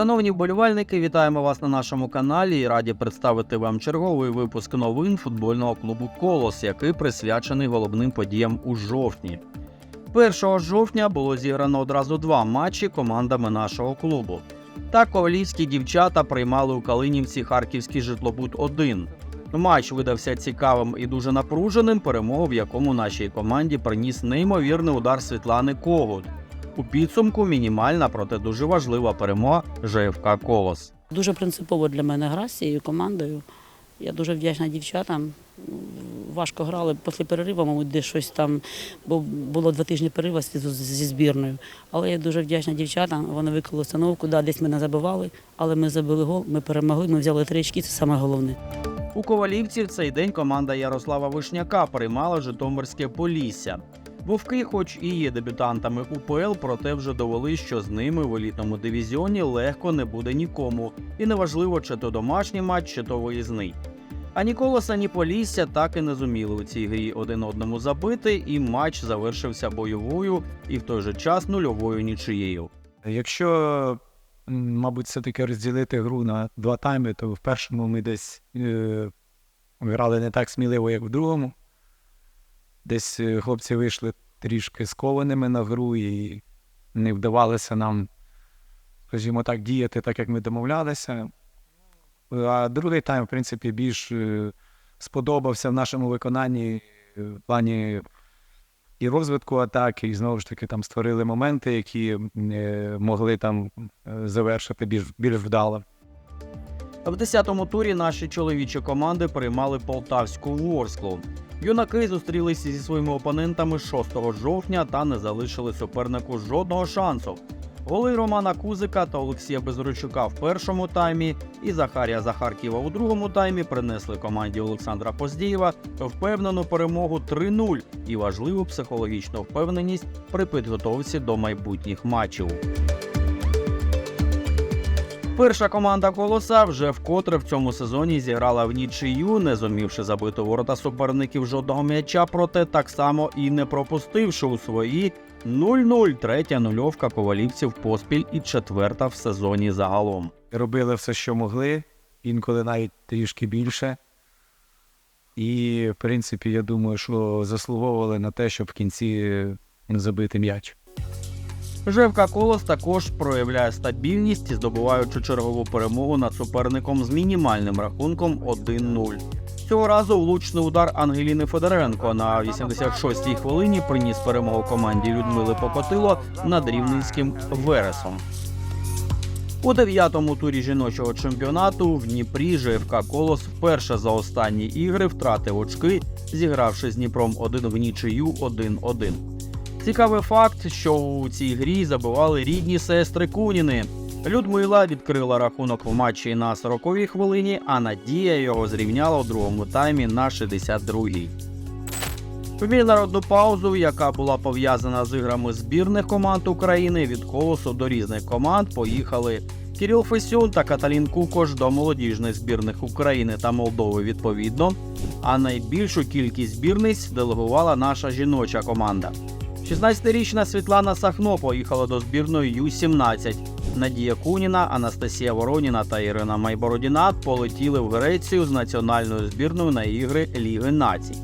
Шановні вболівальники, вітаємо вас на нашому каналі і раді представити вам черговий випуск новин футбольного клубу Колос, який присвячений головним подіям у жовтні. 1 жовтня було зіграно одразу два матчі командами нашого клубу. Так ковалівські дівчата приймали у Калинівці харківський житлобут 1 Матч видався цікавим і дуже напруженим, перемогу в якому нашій команді приніс неймовірний удар Світлани Когут. У підсумку мінімальна, проте дуже важлива перемога ЖФК Колос. Дуже принципово для мене гра з цією командою. Я дуже вдячна дівчатам. Важко грали після перериву, мабуть, де щось там, бо було два тижні перерива зі збірною. Але я дуже вдячна дівчатам. Вони виклали установку. Да, десь ми не забивали, але ми забили гол, ми перемогли, ми взяли три очки, це саме головне. У Ковалівці в цей день команда Ярослава Вишняка приймала Житомирське Полісся. Вовки, хоч і є дебютантами УПЛ, проте вже довели, що з ними в елітному дивізіоні легко не буде нікому, і неважливо, чи то домашній матч, чи то виїзний. Ані Колос, ані Полісся так і не зуміли у цій грі один одному забити, і матч завершився бойовою і в той же час нульовою нічиєю. Якщо, мабуть, все-таки розділити гру на два тайми, то в першому ми десь е, грали не так сміливо, як в другому. Десь е, хлопці вийшли трішки скованими на гру і не вдавалося нам, скажімо так, діяти так, як ми домовлялися. А другий тайм, в принципі, більш е, сподобався в нашому виконанні е, в плані і розвитку атаки, і знову ж таки там створили моменти, які могли там завершити більш, більш вдало. В 10-му турі наші чоловічі команди приймали полтавську Ворсклу. Юнаки зустрілися зі своїми опонентами 6 жовтня та не залишили супернику жодного шансу. Голи Романа Кузика та Олексія Безручука в першому таймі і Захарія Захарківа у другому таймі принесли команді Олександра Поздієва впевнену перемогу 3-0 і важливу психологічну впевненість при підготовці до майбутніх матчів. Перша команда Колоса вже вкотре в цьому сезоні зіграла в нічию, не зумівши забити ворота суперників жодного м'яча, проте так само і не пропустивши у свої 0-0 третя нульовка ковалівців поспіль і четверта в сезоні загалом. Робили все, що могли, інколи навіть трішки більше. І, в принципі, я думаю, що заслуговували на те, щоб в кінці забити м'яч. Жевка Колос також проявляє стабільність, здобуваючи чергову перемогу над суперником з мінімальним рахунком 1-0. Цього разу влучний удар Ангеліни Федоренко на 86-й хвилині приніс перемогу команді Людмили Покотило над рівненським Вересом. У дев'ятому турі жіночого чемпіонату в Дніпрі ЖФК Колос вперше за останні ігри втратив очки, зігравши з Дніпром 1 в нічию 1-1. Цікавий факт, що у цій грі забивали рідні сестри Куніни. Людмила відкрила рахунок в матчі на 40-й хвилині, а Надія його зрівняла у другому таймі на 62-й. В міжнародну паузу, яка була пов'язана з іграми збірних команд України, від колосу до різних команд поїхали Кирил Фесюн та Каталін Кукош до молодіжних збірних України та Молдови відповідно. А найбільшу кількість збірниць делегувала наша жіноча команда. 16-річна Світлана Сахно поїхала до збірної Ю-17. Надія Куніна, Анастасія Вороніна та Ірина Майбородіна полетіли в Грецію з національною збірною на ігри Ліги націй.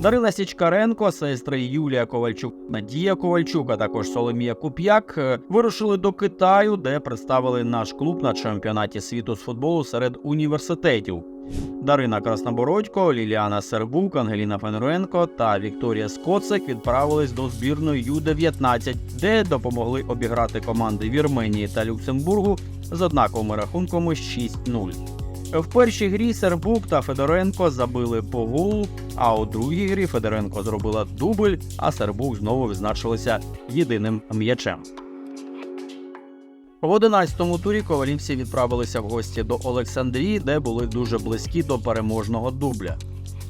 Дарина Січкаренко, сестри Юлія Ковальчук, Надія Ковальчук, а також Соломія Куп'як е, вирушили до Китаю, де представили наш клуб на чемпіонаті світу з футболу серед університетів. Дарина Краснобородько, Ліліана Сербук, Ангеліна Фенруенко та Вікторія Скоцик відправились до збірної Ю-19, де допомогли обіграти команди Вірменії та Люксембургу з однаковими рахунками 6-0. В першій грі Сербук та Федоренко забили по голу, а у другій грі Федоренко зробила дубль, а Сербук знову відзначилися єдиним м'ячем. В 11-му турі ковалівці відправилися в гості до Олександрії, де були дуже близькі до переможного дубля.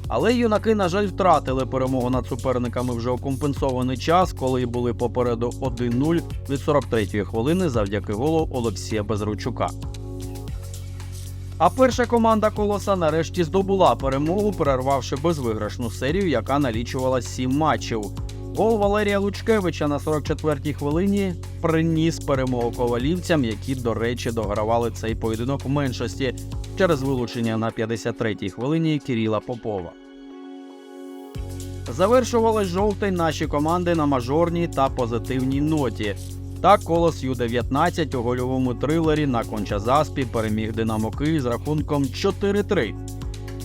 Але юнаки, на жаль, втратили перемогу над суперниками вже у компенсований час, коли були попереду 1-0 від 43-ї хвилини завдяки голу Олексія Безручука. А перша команда Колоса нарешті здобула перемогу, перервавши безвиграшну серію, яка налічувала 7 матчів. Гол Валерія Лучкевича на 44-й хвилині приніс перемогу ковалівцям, які, до речі, догравали цей поєдинок в меншості через вилучення на 53-й хвилині Кіріла Попова. Завершували жовтий наші команди на мажорній та позитивній ноті. Так, колос Ю-19 у гольовому трилері на Кончазаспі переміг Динамо Київ з рахунком 4-3.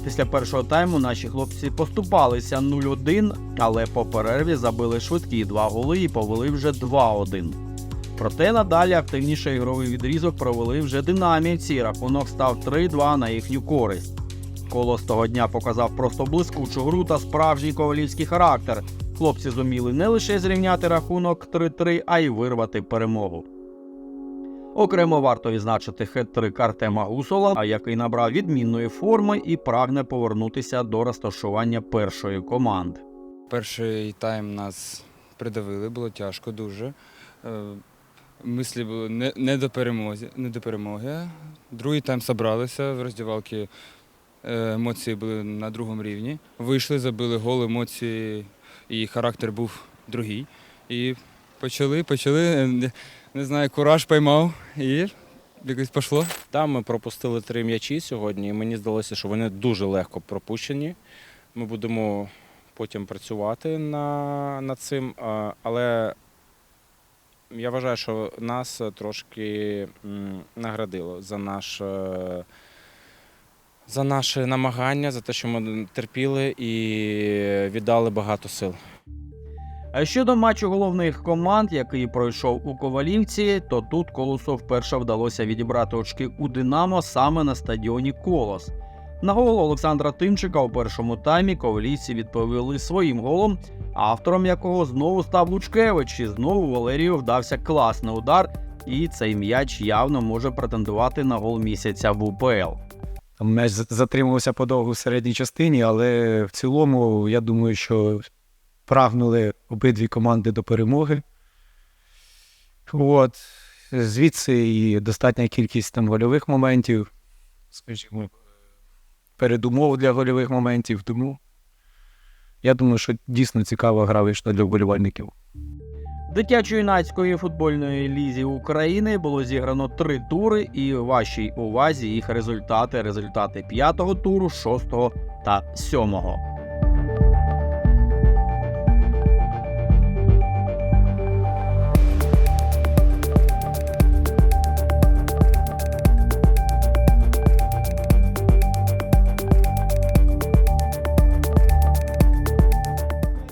Після першого тайму наші хлопці поступалися 0-1, але по перерві забили швидкі два голи і повели вже 2-1. Проте надалі активніший ігровий відрізок провели вже динамівці. Рахунок став 3-2 на їхню користь. Колос того дня показав просто блискучу гру та справжній ковалівський характер. Хлопці зуміли не лише зрівняти рахунок 3-3, а й вирвати перемогу. Окремо варто відзначити хет-трик Артема Гусола, який набрав відмінної форми і прагне повернутися до розташування першої команди. Перший тайм нас придавили, було тяжко дуже. Е, Мислі були не, не, до, перемоги, не до перемоги. Другий тайм зібралися в роздівалки. е, Емоції були на другому рівні. Вийшли, забили гол, емоції і характер був другий. І почали, почали, е, не, знаю, кураж поймав і якось пішло. Там ми пропустили три м'ячі сьогодні, і мені здалося, що вони дуже легко пропущені. Ми будемо потім працювати на, над цим. Але я вважаю, що нас трошки наградило за наш. е, За наше намагання, за те, що ми терпіли і віддали багато сил. А щодо матчу головних команд, який пройшов у Ковалівці, то тут Колосу вперше вдалося відібрати очки у Динамо саме на стадіоні Колос. На гол Олександра Тимчика у першому таймі ковалівці відповіли своїм голом, автором якого знову став Лучкевич, і знову Валерію вдався класний удар, і цей м'яч явно може претендувати на гол місяця в УПЛ. За- затримувався подовгу в середній частині, але в цілому, я думаю, що прагнули обидві команди до перемоги. От. Звідси і достатня кількість там гольових моментів, скажімо, передумов для гольових моментів. Тому я думаю, що дійсно цікава гра вийшла для вболівальників. Дитячо-юнацької футбольної лізі України було зіграно три тури, і вашій увазі їх результати. Результати п'ятого туру, шостого та сьомого. –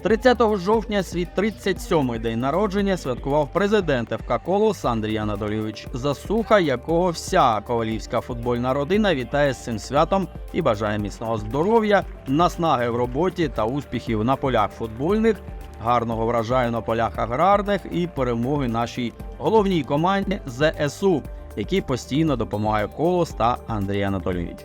30 жовтня свій 37-й день народження святкував президент ФК Колос Андрій Анатолійович Засуха, якого вся ковалівська футбольна родина вітає з цим святом і бажає міцного здоров'я, наснаги в роботі та успіхів на полях футбольних, гарного врожаю на полях аграрних і перемоги нашій головній команді ЗСУ, який постійно допомагає Колос та Андрій Анатолійович.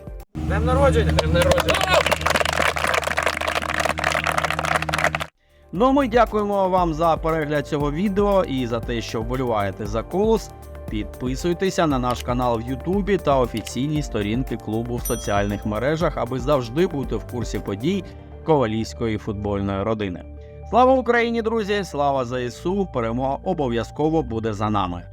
Ну а ми дякуємо вам за перегляд цього відео і за те, що вболіваєте за колос. Підписуйтеся на наш канал в Ютубі та офіційні сторінки клубу в соціальних мережах, аби завжди бути в курсі подій ковалівської футбольної родини. Слава Україні, друзі! Слава ЗСУ! Перемога обов'язково буде за нами.